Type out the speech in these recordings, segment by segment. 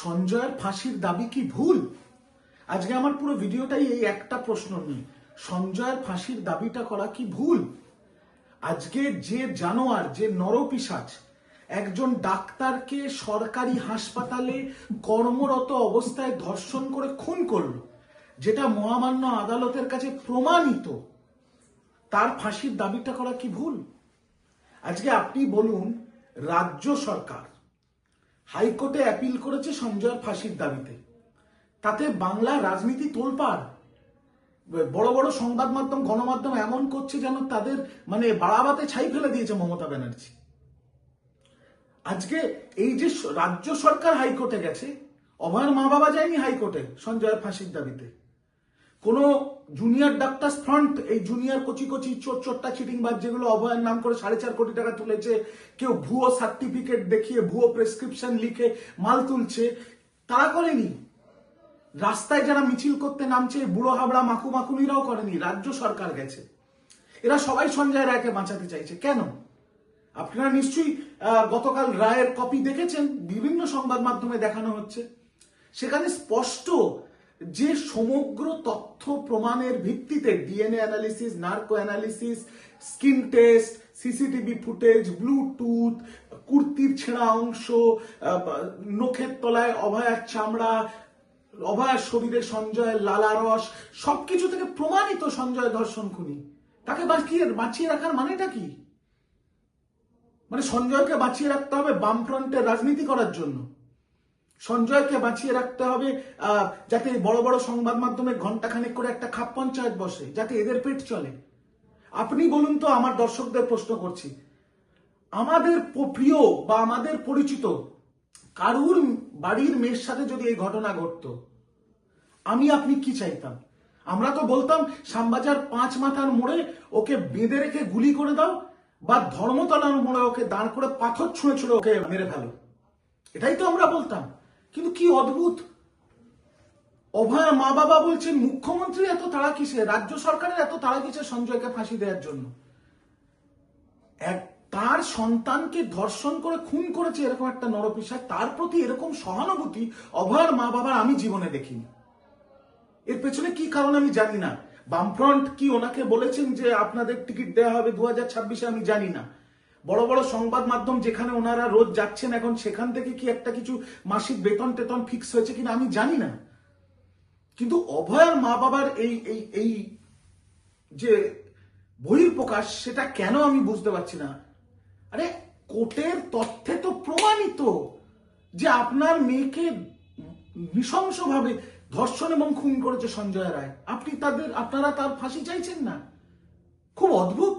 সঞ্জয়ের ফাঁসির দাবি কি ভুল? আজকে আমার পুরো ভিডিওটাই এই একটা প্রশ্ন নিয়ে। সঞ্জয়ের ফাঁসির দাবিটা করা কি ভুল? আজকে যে জানোয়ার, যে নরপিসাচ একজন ডাক্তারকে সরকারি হাসপাতালে কর্মরত অবস্থায় ধর্ষণ করে খুন করল, যেটা মহামান্য আদালতের কাছে প্রমাণিত, তার ফাঁসির দাবিটা করা কি ভুল? আজকে আপনি বলুন, রাজ্য সরকার হাইকোর্টে অ্যাপিল করেছে সঞ্জয়ের ফাঁসির দাবিতে। তাতে বাংলা রাজনীতি তোলপাড়। বড় বড় সংবাদ মাধ্যম, গণমাধ্যম এমন করছে যেন তাদের মানে বাড়াবাতে ছাই ফেলে দিয়েছে মমতা ব্যানার্জি। আজকে এই যে রাজ্য সরকার হাইকোর্টে গেছে, অভয়ের মা বাবা যায়নি হাইকোর্টে সঞ্জয়ের ফাঁসির দাবিতে। কোনো জুনিয়র ডাক্তার ফ্রন্ট এই জুনিয়র কচি কচি চোর চোরটা চিটিংবাজ যেগুলো অভয়ের নাম করে সাড়ে চার কোটি টাকা তুলেছে, কেউ ভুয়ো সার্টিফিকেট দেখিয়ে, ভুয়ো প্রেসক্রিপশন লিখে মাল তুলছে, তারা করেনি। রাস্তায় যারা মিছিল করতে নামছে বুড়ো হাবড়া মাকু মাকুনিরাও করেনি, রাজ্য সরকার গেছে। এরা সবাই সঞ্জয় রায়কে বাঁচাতে চাইছে। কেন? আপনারা নিশ্চয়ই গতকাল রায়ের কপি দেখেছেন, বিভিন্ন সংবাদ মাধ্যমে দেখানো হচ্ছে। সেখানে স্পষ্ট যে সমগ্র তথ্য প্রমাণের ভিত্তিতে DNA analysis narco analysis skin test CCTV footage Bluetooth কুর্তির ছেঁড়া অংশ নখের তলায় অভয়ার চামড়া, অভয়ার শরীরে সঞ্জয়ের লালা রস, সবকিছু থেকে প্রমাণিত সঞ্জয় ধর্ষণ খুনি। তাকে বাঁচিয়ে বাঁচিয়ে রাখার মানেটা কি? মানে সঞ্জয়কে বাঁচিয়ে রাখতে হবে বামফ্রন্টের রাজনীতি করার জন্য। সঞ্জয়কে বাঁচিয়ে রাখতে হবে যাতে বড় বড় সংবাদ মাধ্যমে ঘন্টাখানেক করে একটা খাপ পঞ্চায়েত বসে, যাতে এদের পেট চলে। আপনি বলুন তো, আমার দর্শকদের প্রশ্ন করছি। আমাদের প্রিয় বা আমাদের পরিচিত কারুর বাড়ির মেয়ের সাথে যদি এই ঘটনা ঘটতো, আমি, আপনি কি চাইতাম? আমরা তো বলতাম, শ্যামবাজার পাঁচ মাথার মোড়ে ওকে বেঁধে রেখে গুলি করে দাও বা ধর্মতলার মোড়ে ওকে দাঁড় করে পাথর ছুঁড়ে ছুঁড়ে ওকে মেরে ফেলো। এটাই তো আমরা বলতাম। কিন্তু কি অদ্ভুত? অভয়ের মা বাবা বলছেন, মুখ্যমন্ত্রী এত তাড়া কিসে রাজ্য সরকারের এত তাড়া কিসে সঞ্জয়কে ফাঁসি দেওয়ার জন্য? এক, তার সন্তানকে ধর্ষণ করে খুন করেছে এরকম একটা নরপিসায় তার প্রতি এরকম সহানুভূতি অভয়ের মা বাবার আমি জীবনে দেখিনি। এর পেছনে কি কারণ আমি জানি না। বামফ্রন্ট কি ওনাকে বলেছেন যে আপনাদের টিকিট দেওয়া হবে দু হাজার ছাব্বিশে আমি জানি না। বড় বড় সংবাদ মাধ্যম যেখানে ওনারা রোজ যাচ্ছেন, এখন সেখান থেকে কি একটা কিছু মাসিক বেতন টেতন ফিক্স হয়েছে কিনা আমি জানি না। কিন্তু অভয়ার মা বাবার এই এই এই যে বহির প্রকাশ সেটা কেন আমি বুঝতে পারছি না। আরে, কোর্টের তথ্যে তো প্রমাণিত যে আপনার মেয়েকে নৃশংসভাবে ধর্ষণ এবং খুন করেছে সঞ্জয় রায়। আপনি তাদের, আপনারা তার ফাঁসি চাইছেন না। খুব অদ্ভুত।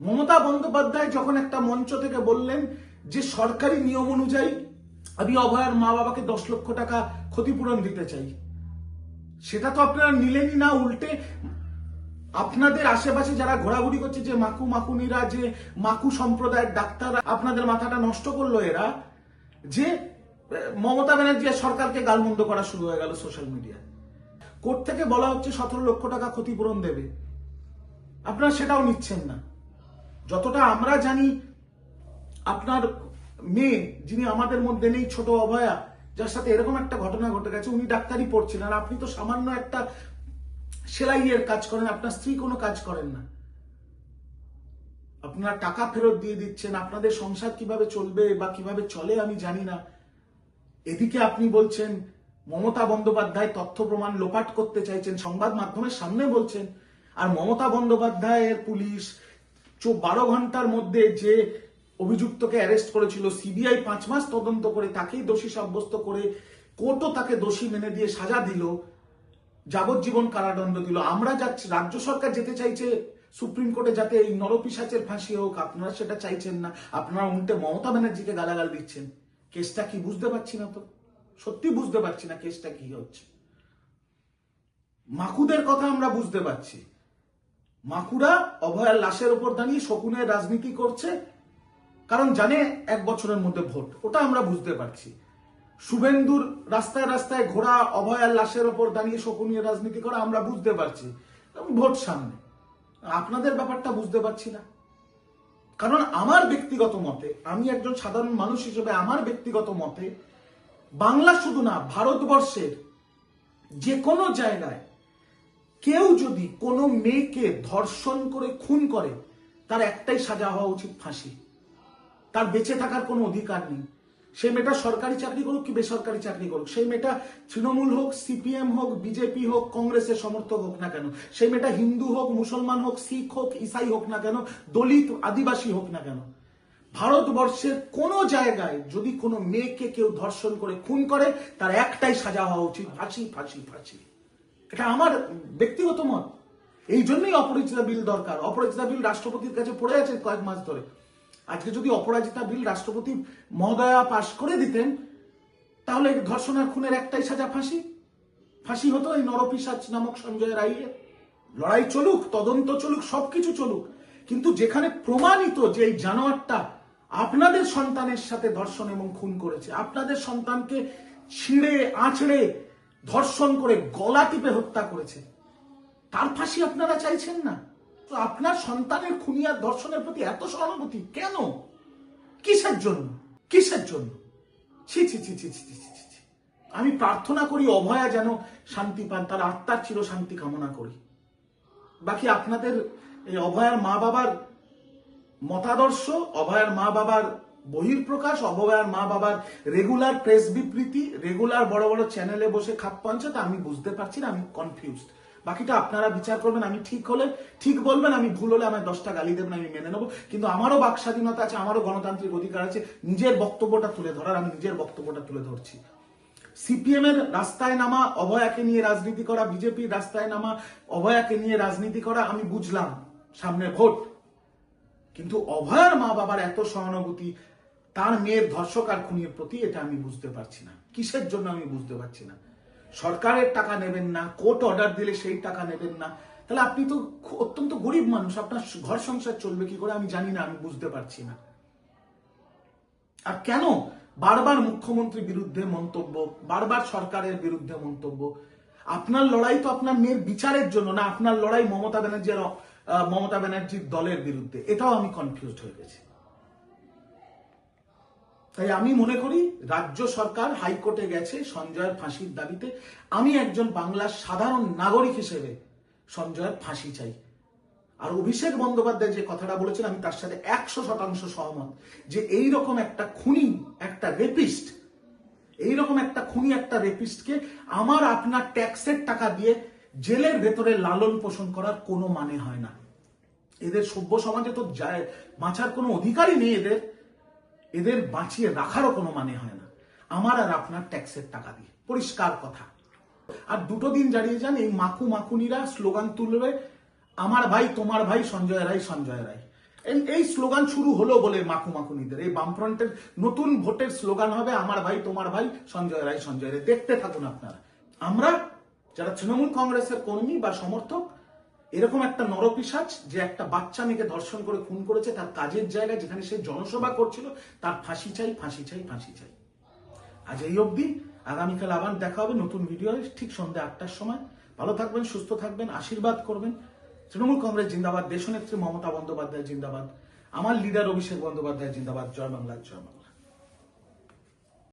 মমতা বন্দ্যোপাধ্যায় যখন একটা মঞ্চ থেকে বললেন যে সরকারি নিয়ম অনুযায়ী আমি অভয়ার মা বাবাকে দশ লক্ষ টাকা ক্ষতিপূরণ দিতে চাই, সেটা তো আপনারা নিলেনই না উল্টে। আপনাদের আশেপাশে যারা ঘোরাঘুরি করছে যে মাকু মাকুনিরা, যে মাকু সম্প্রদায়ের ডাক্তার আপনাদের মাথাটা নষ্ট করল এরা, যে মমতা ব্যানার্জি সরকারকে গালমন্দ করা শুরু হয়ে গেল সোশ্যাল মিডিয়ায়। কোর্ট থেকে বলা হচ্ছে সতেরো লক্ষ টাকা ক্ষতিপূরণ দেবে। আপনারা সেটাও নিচ্ছেন না। যতটা আমরা জানি, আপনার মেয়ে, যিনি আমাদের মধ্যে নেই, ছোট অভয়া, যার সাথে এরকম একটা ঘটনা ঘটে গেছে, উনি ডাক্তারি পড়ছিলেন আর আপনি তো সামান্য একটা সেলাইয়ের কাজ করেন, আপনার স্ত্রী কোনো কাজ করেন না। আপনারা টাকা ফেরত দিয়ে দিচ্ছেন, আপনাদের সংসার কীভাবে চলবে বা কীভাবে চলে আমি জানি না। এদিকে আপনি বলছেন, মমতা বন্দ্যোপাধ্যায় তথ্য প্রমাণ লোপাট করতে চাইছেন, সংবাদ মাধ্যমের সামনে বলছেন, আর মমতা বন্দ্যোপাধ্যায়ের পুলিশ বারো ঘণ্টার মধ্যে যে অভিযুক্তকে অ্যারেস্ট করেছিল সিবিআই পাঁচ মাস তদন্ত করে তাকেই দোষী সাব্যস্ত করে কোর্টও তাকে দোষী মেনে দিয়ে সাজা দিল, যাবজ্জীবন কারাদণ্ড দিল। আমরা যাচ্ছি রাজ্য সরকার যেতে চাইছে, সুপ্রিম কোর্টে যাতে এই নরপিসাচের ফাঁসি হোক, আপনারা সেটা চাইছেন না, আপনারা উল্টে মমতা ব্যানার্জিকে গালাগাল দিচ্ছেন। কেসটা কি বুঝতে পারছি না তো? সত্যি বুঝতে পারছি না কেসটা কি হচ্ছে। মাকুদের কথা আমরা বুঝতে পারছি। মাকুরা অভয়ার লাশের উপর দাঁড়িয়ে শকুনের রাজনীতি করছে, কারণ জানে এক বছরের মধ্যে ভোট। ওটা আমরা বুঝতে পারছি। শুভেন্দুর রাস্তায় রাস্তায় ঘোড়া অভয়ার লাশের ওপর দাঁড়িয়ে শকুনীয় রাজনীতি করা আমরা বুঝতে পারছি। ভোট সামনে। আপনাদের ব্যাপারটা বুঝতে পারছি না। কারণ আমার ব্যক্তিগত মতে, আমি একজন সাধারণ মানুষ হিসেবে আমার ব্যক্তিগত মতে, বাংলা শুধু না, ভারতবর্ষের যে কোনো জায়গায় কেউ যদি কোনো মেয়েকে ধর্ষণ করে খুন করে, তার একটাই সাজা হওয়া উচিত ফাঁসি। তার বেঁচে থাকার কোনো অধিকার নেই। সেই মেয়েটা সরকারি চাকরি করুক কি বেসরকারি চাকরি করুক, সেই মেয়েটা তৃণমূল হোক, সিপিএম হোক, বিজেপি হোক, কংগ্রেসের সমর্থক হোক না কেন, সেই মেয়েটা হিন্দু হোক, মুসলমান হোক, শিখ হোক, ইসাই হোক না কেন, দলিত, আদিবাসী হোক না কেন। ভারতবর্ষের কোন জায়গায় যদি কোনো মেয়েকে কেউ ধর্ষণ করে, খুন করে, তার একটাই সাজা হওয়া উচিত। ফাঁসি ফাঁসি ফাঁসি। এটা আমার ব্যক্তিগত মত। এই জন্যই অপরাজিতা বিল দরকার। অপরাজিতা বিল রাষ্ট্রপতির কাছে পড়ে আছে কয়েক মাস ধরে। আজকে যদি অপরাজিতা বিল রাষ্ট্রপতি মহোদয়া পাশ করে দিতেন, তাহলে এই ধর্ষণের খুনের একটাই সাজা ফাঁসি। ফাঁসি হতো এই নরপিসাচ নামক সঞ্জয় রাইয়ের। লড়াই চলুক, তদন্ত চলুক, সবকিছু চলুক। কিন্তু যেখানে প্রমাণিত যে এই জানোয়ারটা আপনাদের সন্তানের সাথে ধর্ষণ এবং খুন করেছে, আপনাদের সন্তানকে ছিঁড়ে, আঁচড়ে ধর্ষণ করে গলা টিপে হত্যা করেছে। তার ফাঁসি আপনারা চাইছেন না? তো আপনার সন্তানের খুনিয়ার ধর্ষণের প্রতি এত সহানুভূতি কেন? কিসের জন্য? কিসের জন্য? ছি ছি ছি ছি ছি ছি। আমি প্রার্থনা করি, অভয়া যেন শান্তি পান, তার আত্মার চির শান্তি কামনা করি। বাকি আপনাদের এই অভয়ার মা বাবার মতাদর্শ, অভয়ার মা বাবার বহির্প্রকাশ অভয়ার মা বাবার রেগুলার প্রেস বিবৃতি রেগুলার বড় বড় চ্যানেলে বসে খাপ পাঞ্চে তা আমি বুঝতে পারছি না, আমি কনফিউজড বাকিটা আপনারা বিচার করবেন, আমি ঠিক হলে, ঠিক বলবেন, আমি ভুল হলে আমার দশটা গালি দেবেন, আমি মেনে নেব। কিন্তু আমারও বাক স্বাধীনতা আছে, আমারও গণতান্ত্রিক অধিকার আছে, নিজের বক্তব্যটা তুলে ধরার, আমি নিজের বক্তব্যটা তুলে ধরছি। সিপিএম এর রাস্তায় নামা, অভয়াকে নিয়ে রাজনীতি করা বিজেপির রাস্তায় নামা, অভয়াকে নিয়ে রাজনীতি করা, আমি বুঝলাম, সামনে ভোট। কিন্তু অভয়ার মা বাবার এত সহানুভূতি তার মেয়ের ধর্ষক আর খুনির প্রতি এটা আমি বুঝতে পারছি না। কিসের জন্য আমি বুঝতে পারছি না? সরকারের টাকা নেবেন না কোর্ট অর্ডার দিলে সেই টাকা নেবেন না। তাহলে আপনি তো অত্যন্ত গরিব মানুষ আপনার ঘর সংসার চলবে কি করে আমি জানি না আমি বুঝতে পারছি না। আর কেন বারবার মুখ্যমন্ত্রীর বিরুদ্ধে মন্তব্য বারবার সরকারের বিরুদ্ধে মন্তব্য? আপনার লড়াই তো আপনার মেয়ের বিচারের জন্য না আপনার লড়াই মমতা ব্যানার্জির আহ, মমতা ব্যানার্জির দলের বিরুদ্ধে। এটাও আমি কনফিউজড হয়ে গেছি। তাই আমি মনে করি রাজ্য সরকার হাইকোর্টে গেছে সঞ্জয়ের ফাঁসির দাবিতে। আমি একজন বাংলার সাধারণ নাগরিক হিসেবে সঞ্জয়ের ফাঁসি চাই। আর অভিষেক বন্দ্যোপাধ্যায় যে কথাটা বলেছেন, আমি তার সাথে একশো শতাংশ সহমত যে এই রকম একটা খুনি, একটা রেপিস্ট এইরকম একটা খুনি, একটা রেপিস্টকে আমার আপনার ট্যাক্সের টাকা দিয়ে জেলের ভেতরে লালন পোষণ করার কোনো মানে হয় না। এদের সভ্য সমাজে তো যায়, বাঁচার কোনো অধিকারই নেই এদের। এদের বাঁচিয়ে রাখারও কোনো মানে হয় না। আমার আর আপনার ট্যাক্সের টাকা দিয়ে। পরিষ্কার কথা। আর দুটো দিন জানিয়ে যান, এই মাখু মাখুনিরা স্লোগান তুলবে, আমার ভাই, তোমার ভাই, সঞ্জয় রায় সঞ্জয় রায়। এই- স্লোগান শুরু হলো বলে মাখু মাখুনিদের। এই বামফ্রন্টের নতুন ভোটের স্লোগান হবে, আমার ভাই, তোমার ভাই, সঞ্জয় রায় সঞ্জয় রায়। দেখতে থাকুন আপনারা। আমরা যারা তৃণমূল কংগ্রেসের কর্মী বা সমর্থক এরকম একটা নরপিসাচ যে একটা বাচ্চা মেয়েকে ধর্ষণ করে খুন করেছে, তার কাজের জায়গায় যেখানে সে জনসভা করছিল, তার ফাঁসি চাই ফাঁসি চাই ফাঁসি চাই। আজ এই অবধি আগামীকাল আবার দেখা হবে নতুন ভিডিও ঠিক সন্ধ্যা আটটার সময়। ভালো থাকবেন, সুস্থ থাকবেন, আশীর্বাদ করবেন। তৃণমূল কংগ্রেস জিন্দাবাদ, দেশনেত্রী মমতা বন্দ্যোপাধ্যায় জিন্দাবাদ। আমার লিডার অভিষেক বন্দ্যোপাধ্যায় জিন্দাবাদ, জয় বাংলা জয় বাংলা।